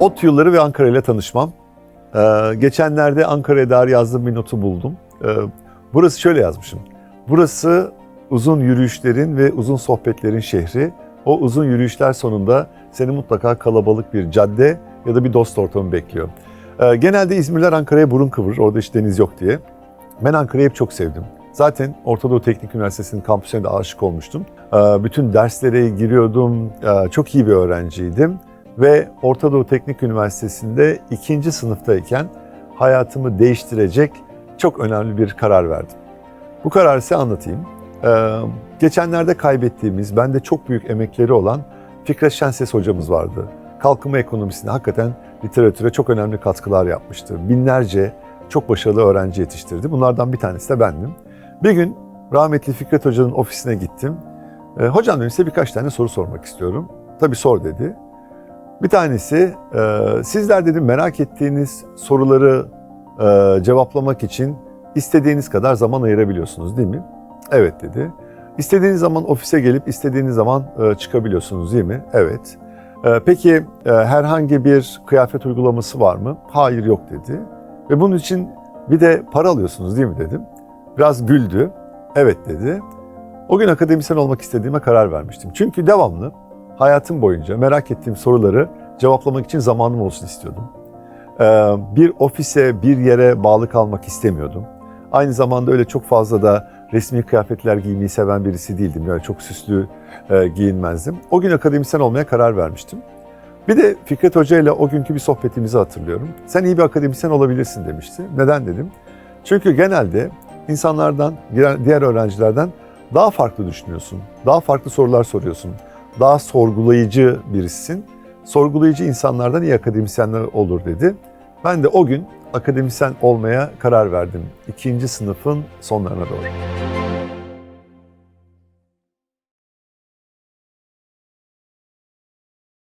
Ot yılları ve Ankara ile tanışmam. Ee, geçenlerde Ankara'ya dair yazdığım bir notu buldum. Ee, burası şöyle yazmışım. Burası uzun yürüyüşlerin ve uzun sohbetlerin şehri. O uzun yürüyüşler sonunda seni mutlaka kalabalık bir cadde ya da bir dost ortamı bekliyor. Ee, genelde İzmirler Ankara'ya burun kıvırır, orada hiç deniz yok diye. Ben Ankara'yı hep çok sevdim. Zaten Orta Doğu Teknik Üniversitesi'nin kampüsüne de aşık olmuştum. Ee, bütün derslere giriyordum, Ee, çok iyi bir öğrenciydim. Ve Orta Doğu Teknik Üniversitesi'nde ikinci sınıftayken hayatımı değiştirecek çok önemli bir karar verdim. Bu kararı size anlatayım. Ee, geçenlerde kaybettiğimiz, bende çok büyük emekleri olan Fikret Şenses hocamız vardı. Kalkınma ekonomisinde hakikaten literatüre çok önemli katkılar yapmıştı. Binlerce çok başarılı öğrenci yetiştirdi. Bunlardan bir tanesi de bendim. Bir gün rahmetli Fikret Hoca'nın ofisine gittim. Ee, hocam dedim size birkaç tane soru sormak istiyorum. Tabii sor dedi. Bir tanesi, e, sizler dedim merak ettiğiniz soruları e, cevaplamak için istediğiniz kadar zaman ayırabiliyorsunuz değil mi? Evet dedi. İstediğiniz zaman ofise gelip istediğiniz zaman e, çıkabiliyorsunuz değil mi? Evet. E, peki e, herhangi bir kıyafet uygulaması var mı? Hayır yok dedi. Ve bunun için bir de para alıyorsunuz değil mi dedim. Biraz güldü. Evet dedi. O gün akademisyen olmak istediğime karar vermiştim. Çünkü devamlı hayatım boyunca merak ettiğim soruları cevaplamak için zamanım olsun istiyordum. Ee, Bir ofise, bir yere bağlı kalmak istemiyordum. Aynı zamanda öyle çok fazla da resmi kıyafetler giymeyi seven birisi değildim. Yani çok süslü e, giyinmezdim. O gün akademisyen olmaya karar vermiştim. Bir de Fikret Hoca ile o günkü bir sohbetimizi hatırlıyorum. Sen iyi bir akademisyen olabilirsin demişti. Neden dedim? Çünkü genelde insanlardan, diğer diğer öğrencilerden daha farklı düşünüyorsun. Daha farklı sorular soruyorsun. Daha sorgulayıcı birisin. Sorgulayıcı insanlardan iyi akademisyenler olur dedi. Ben de o gün akademisyen olmaya karar verdim. İkinci sınıfın sonlarına doğru.